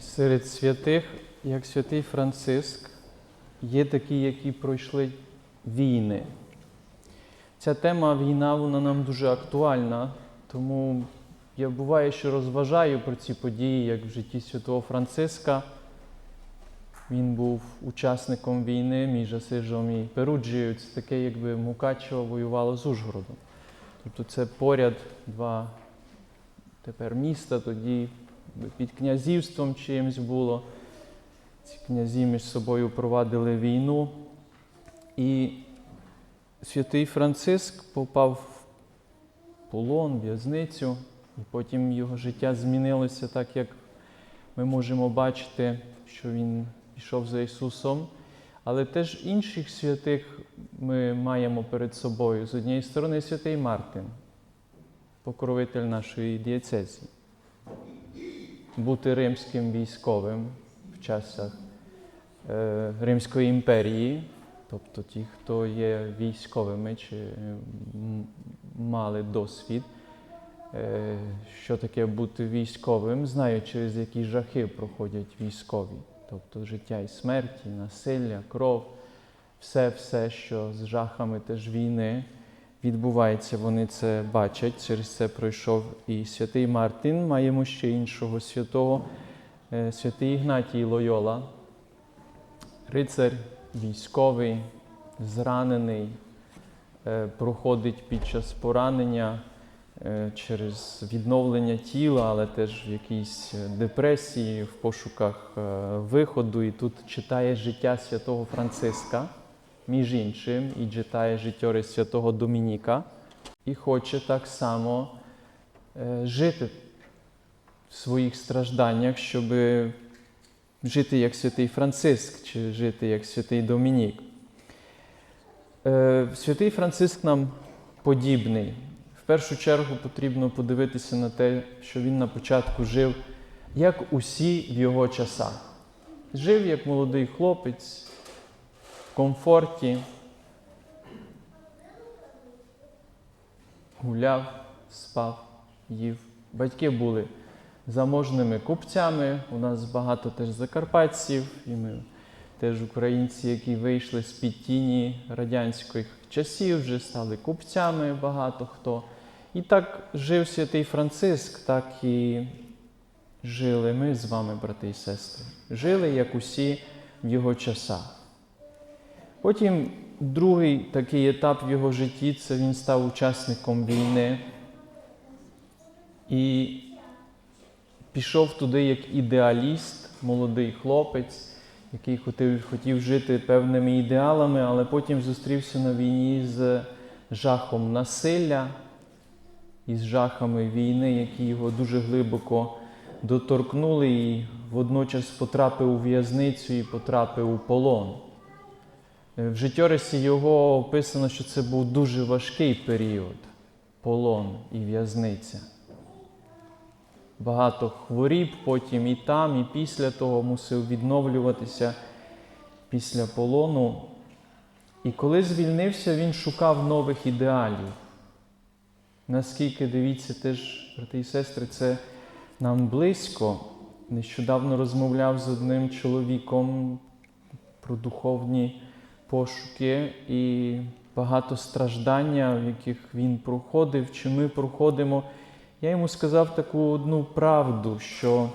серед святих, як святий Франциск, є такі, які пройшли війни. Ця тема війна, вона нам дуже актуальна, тому я буває, що розважаю про ці події, як в житті святого Франциска. Він був учасником війни між Асижем і Перуджією. Це таке, якби Мукачево воювало з Ужгородом. Тобто це поряд два тепер міста, тоді під князівством чимось було. Ці князі між собою провадили війну. І святий Франциск попав в полон, в'язницю, і потім його життя змінилося так, як ми можемо бачити, що він пішов за Ісусом. Але теж інших святих ми маємо перед собою. З однієї сторони, святий Мартин, покровитель нашої дієцезії. Бути римським військовим в часах е, Римської імперії, тобто ті, хто є військовими чи мали досвід, е, що таке бути військовим, знають, через які жахи проходять військові, тобто життя і смерті, насилля, кров, все, все, що з жахами теж війни відбувається, вони це бачать. Через це пройшов і святий Мартин. Маємо ще іншого святого, е, святий Ігнатій Лойола, рицар військовий, зранений, е, проходить під час поранення е, через відновлення тіла, але теж в якійсь депресії, в пошуках виходу. І тут читає життя святого Франциска, між іншим, і читає життєрис святого Домініка, і хоче так само е, жити в своїх стражданнях, щоб жити як святий Франциск, чи жити як святий Домінік. Е, Святий Франциск нам подібний. В першу чергу потрібно подивитися на те, що він на початку жив, як усі в його часах. Жив як молодий хлопець, комфорті, гуляв, спав, їв. Батьки були заможними купцями. У нас багато теж закарпатців, і ми теж українці, які вийшли з під тіні радянських часів, вже стали купцями багато хто. І так жив святий Франциск, так і жили ми з вами, брати і сестри. Жили, як усі в його часах. Потім другий такий етап в його житті це він став учасником війни і пішов туди як ідеаліст, молодий хлопець, який хотів, хотів жити певними ідеалами, але потім зустрівся на війні з жахом насилля і з жахами війни, які його дуже глибоко доторкнули, і водночас потрапив у в'язницю і потрапив у полон. В життєрисі його описано, що це був дуже важкий період полон і в'язниця. Багато хворіб, потім і там, і після того мусив відновлюватися після полону. І коли звільнився, він шукав нових ідеалів. Наскільки дивіться, теж, брати і сестри, це нам близько. Нещодавно розмовляв з одним чоловіком про духовні пошуки і багато страждання, в яких він проходив, чи ми проходимо. Я йому сказав таку одну правду, що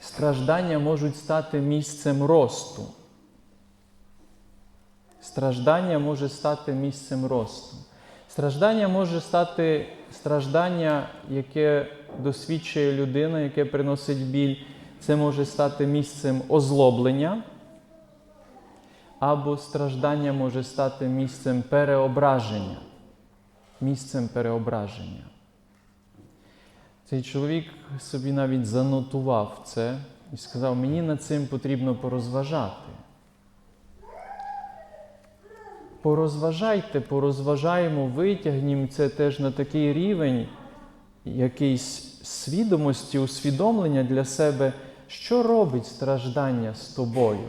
страждання можуть стати місцем росту. Страждання може стати місцем росту. Страждання може стати страждання, яке досвідчує людина, яке приносить біль. Це може стати місцем озлоблення, або страждання може стати місцем переображення. Місцем переображення. Цей чоловік собі навіть занотував це і сказав, мені над цим потрібно порозважати. Порозважайте, порозважаємо, витягнімо це теж на такий рівень якийсь свідомості, усвідомлення для себе, що робить страждання з тобою.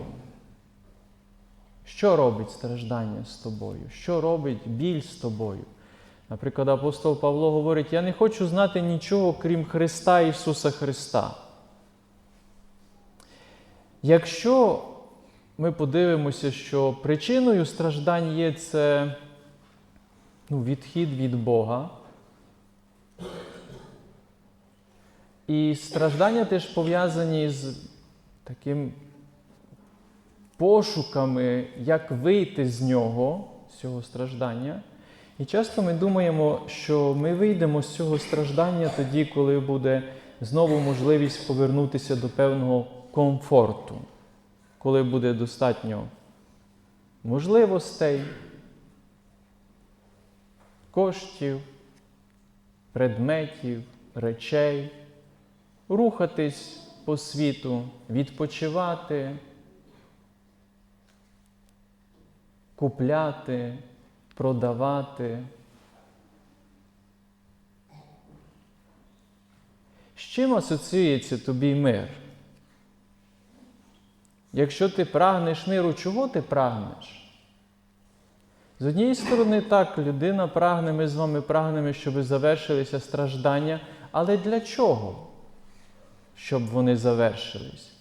Що робить страждання з тобою? Що робить біль з тобою? Наприклад, апостол Павло говорить: я не хочу знати нічого, крім Христа Ісуса Христа. Якщо ми подивимося, що причиною страждань є це ну, відхід від Бога, і страждання теж пов'язані з таким пошуками, як вийти з нього, з цього страждання. І часто ми думаємо, що ми вийдемо з цього страждання тоді, коли буде знову можливість повернутися до певного комфорту, коли буде достатньо можливостей, коштів, предметів, речей, рухатись по світу, відпочивати, купляти, продавати. З чим асоціюється тобі мир? Якщо ти прагнеш миру, чого ти прагнеш? З однієї сторони, так, людина прагне, ми з вами прагнемо, щоб завершилися страждання, але для чого? Щоб вони завершились.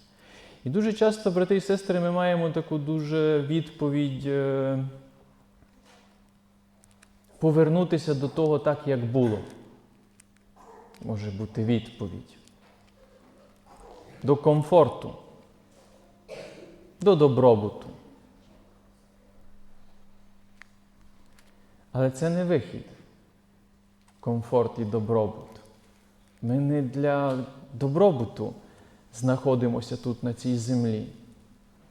І дуже часто, брати і сестри, ми маємо таку дуже відповідь е, повернутися до того так, як було. Може бути відповідь. До комфорту, до добробуту. Але це не вихід. Комфорт і добробут. Ми не для добробуту знаходимося тут на цій землі.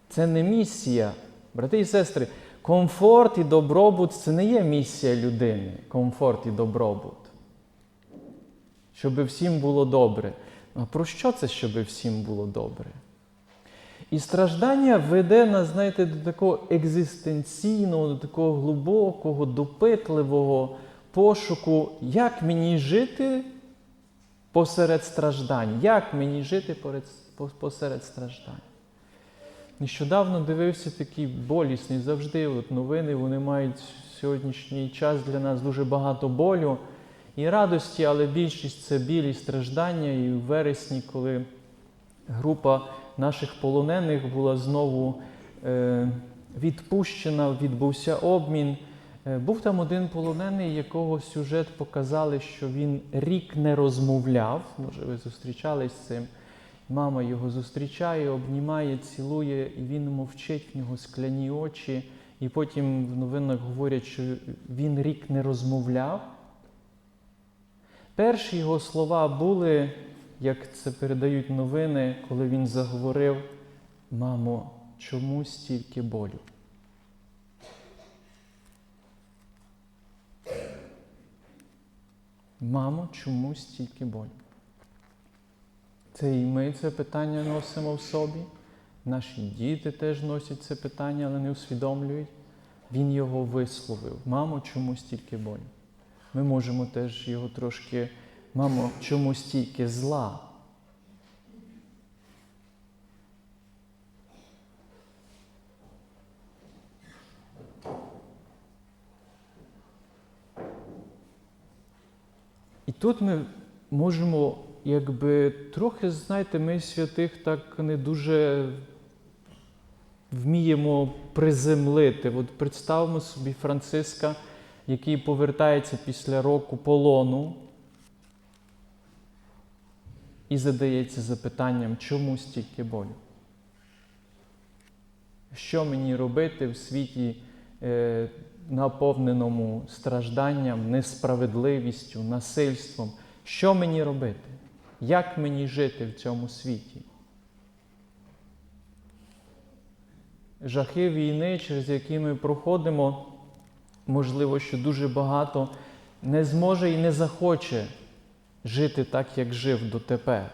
Це не місія. Брати і сестри, комфорт і добробут це не є місія людини. Комфорт і добробут. Щоб всім було добре. А про що це, щоб всім було добре? І страждання веде нас, знаєте, до такого екзистенційного, до такого глибокого, допитливого пошуку, як мені жити посеред страждань, як мені жити посеред страждань. Нещодавно дивився такий болісний, завжди от новини, вони мають в сьогоднішній час для нас дуже багато болю і радості, але більшість це біль і страждання. І в вересні, коли група наших полонених була знову е, відпущена, відбувся обмін. Е, був там один полонений, якого сюжет показали, що він рік не розмовляв. Може, ви зустрічались з цим. Мама його зустрічає, обнімає, цілує, і він мовчить, в нього скляні очі. І потім в новинах говорять, що він рік не розмовляв. Перші його слова були, як це передають новини, коли він заговорив: Мамо, чому стільки болю? Мамо, чому стільки болю? Це і ми це питання носимо в собі. Наші діти теж носять це питання, але не усвідомлюють. Він його висловив. Мамо, чому стільки болю? Ми можемо теж його трошки, мамо, чому стільки зла? Тут ми можемо, якби трохи, знаєте, ми святих так не дуже вміємо приземлити. От представимо собі Франциска, який повертається після року полону і задається запитанням, чому стільки болю? Що мені робити в світі? Е, наповненому стражданням, несправедливістю, насильством. Що мені робити? Як мені жити в цьому світі? Жахи війни, через які ми проходимо, можливо, що дуже багато не зможе і не захоче жити так, як жив дотепер.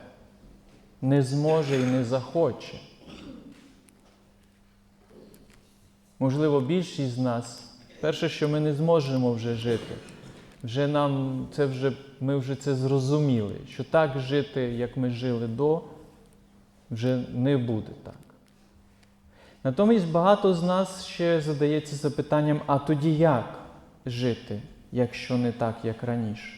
Не зможе і не захоче. Можливо, більшість з нас Перше, що ми не зможемо вже жити, вже нам це вже, ми вже це зрозуміли, що так жити, як ми жили до, вже не буде так. Натомість багато з нас ще задається запитанням, а тоді як жити, якщо не так, як раніше?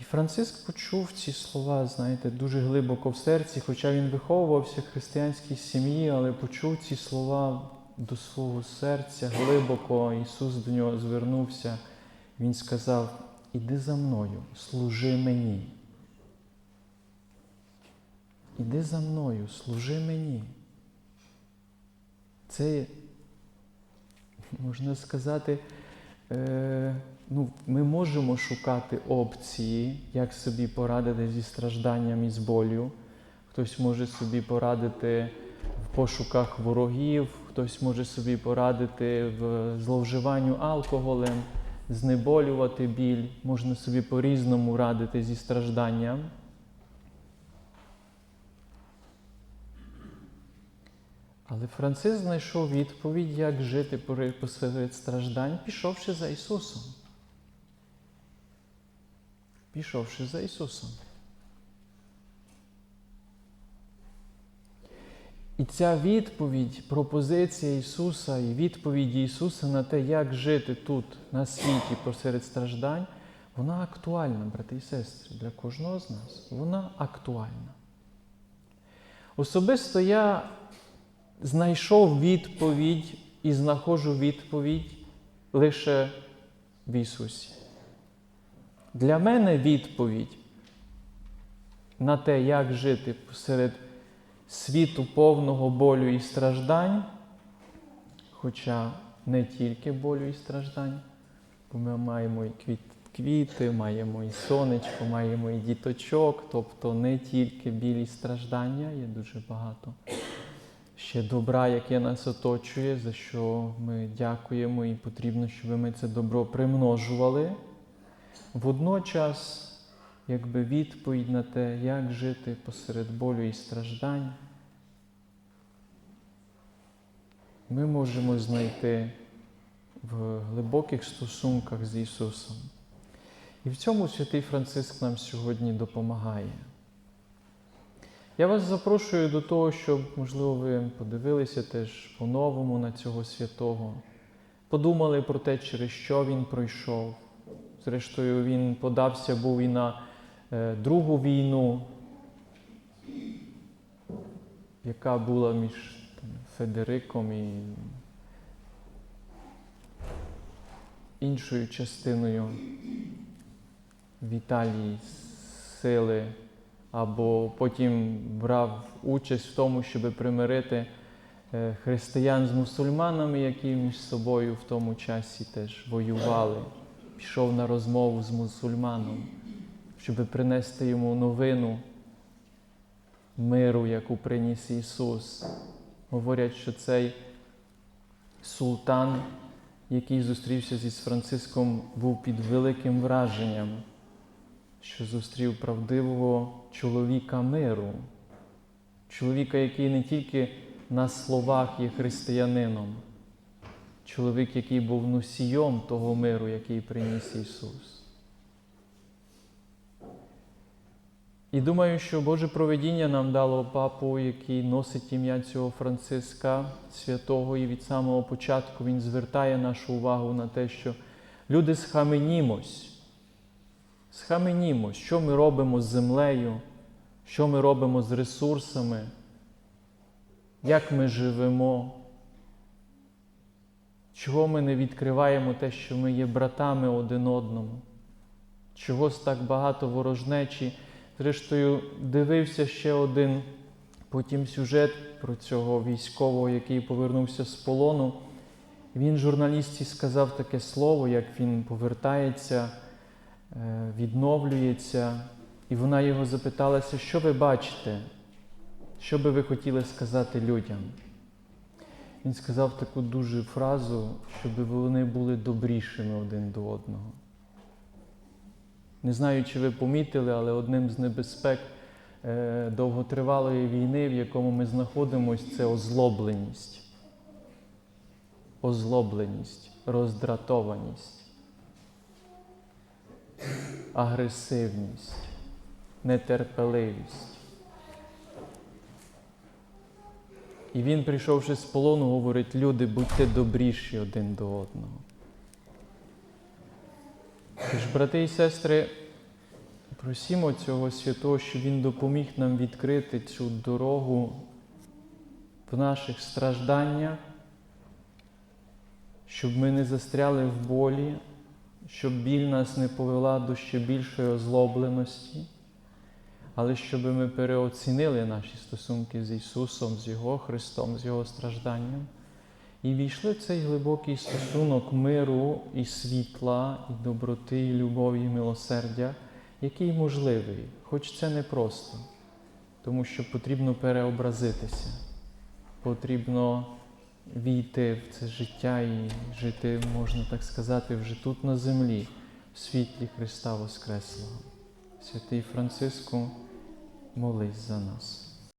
І Франциск почув ці слова, знаєте, дуже глибоко в серці, хоча він виховувався в християнській сім'ї, але почув ці слова до свого серця глибоко. Ісус до нього звернувся. Він сказав: Іди за мною, служи мені. Іди за мною, служи мені. Це, можна сказати, е, ну, ми можемо шукати опції, як собі порадити зі стражданням і з болю. Хтось може собі порадити в пошуках ворогів, хтось може собі порадити в зловживанню алкоголем, знеболювати біль, можна собі по-різному радити зі стражданням. Але Франциск знайшов відповідь, як жити посеред страждань, пішовши за Ісусом. Пішовши за Ісусом. І ця відповідь, пропозиція Ісуса і відповіді Ісуса на те, як жити тут, на світі, посеред страждань, вона актуальна, брати і сестри, для кожного з нас. Вона актуальна. Особисто я знайшов відповідь і знаходжу відповідь лише в Ісусі. Для мене відповідь на те, як жити посеред світу повного болю і страждань, хоча не тільки болю і страждань, бо ми маємо і квіт, квіти, маємо і сонечко, маємо і діточок, тобто не тільки біль і страждання, є дуже багато ще добра, яке нас оточує, за що ми дякуємо, і потрібно, щоб ми це добро примножували. Водночас, якби відповідь на те, як жити посеред болю і страждань, ми можемо знайти в глибоких стосунках з Ісусом. І в цьому святий Франциск нам сьогодні допомагає. Я вас запрошую до того, щоб, можливо, ви подивилися теж по-новому на цього святого, подумали про те, через що він пройшов. Зрештою, він подався був і на другу війну, яка була між Федериком і іншою частиною в Італії сили або потім брав участь в тому, щоб примирити е, християн з мусульманами, які між собою в тому часі теж воювали. Пішов на розмову з мусульманом, щоб принести йому новину миру, яку приніс Ісус. Говорять, що цей султан, який зустрівся зі Франциском, був під великим враженням що зустрів правдивого чоловіка миру, чоловіка, який не тільки на словах є християнином, чоловік, який був носієм того миру, який приніс Ісус. І думаю, що Боже проведіння нам дало папу, який носить ім'я цього Франциска святого, і від самого початку він звертає нашу увагу на те, що люди схаменімось. Схаменімо, що ми робимо з землею, що ми робимо з ресурсами, як ми живемо, чого ми не відкриваємо те, що ми є братами один одному, чогось так багато ворожнечі. Зрештою, дивився ще один потім сюжет про цього військового, який повернувся з полону. Він журналістці сказав таке слово, як він повертається відновлюється, і вона його запиталася, що ви бачите, що би ви хотіли сказати людям. Він сказав таку дуже фразу, щоб вони були добрішими один до одного. Не знаю, чи ви помітили, але одним з небезпек е, довготривалої війни, в якому ми знаходимося, це озлобленість. Озлобленість, роздратованість агресивність, нетерпеливість. І він, прийшовши з полону, говорить, люди, будьте добріші один до одного. Брати і сестри, Просімо цього святого, щоб Він допоміг нам відкрити цю дорогу в наших стражданнях, щоб ми не застряли в болі, щоб біль нас не повела до ще більшої озлобленості, але щоб ми переоцінили наші стосунки з Ісусом, з Його Христом, з Його стражданням і війшли в цей глибокий стосунок миру і світла, і доброти, і любові, і милосердя, який можливий, хоч це не просто, тому що потрібно переобразитися, потрібно війти в це життя і жити, можна так сказати, вже тут на землі, в світлі Христа Воскреслого. Святий Франциску, молись за нас.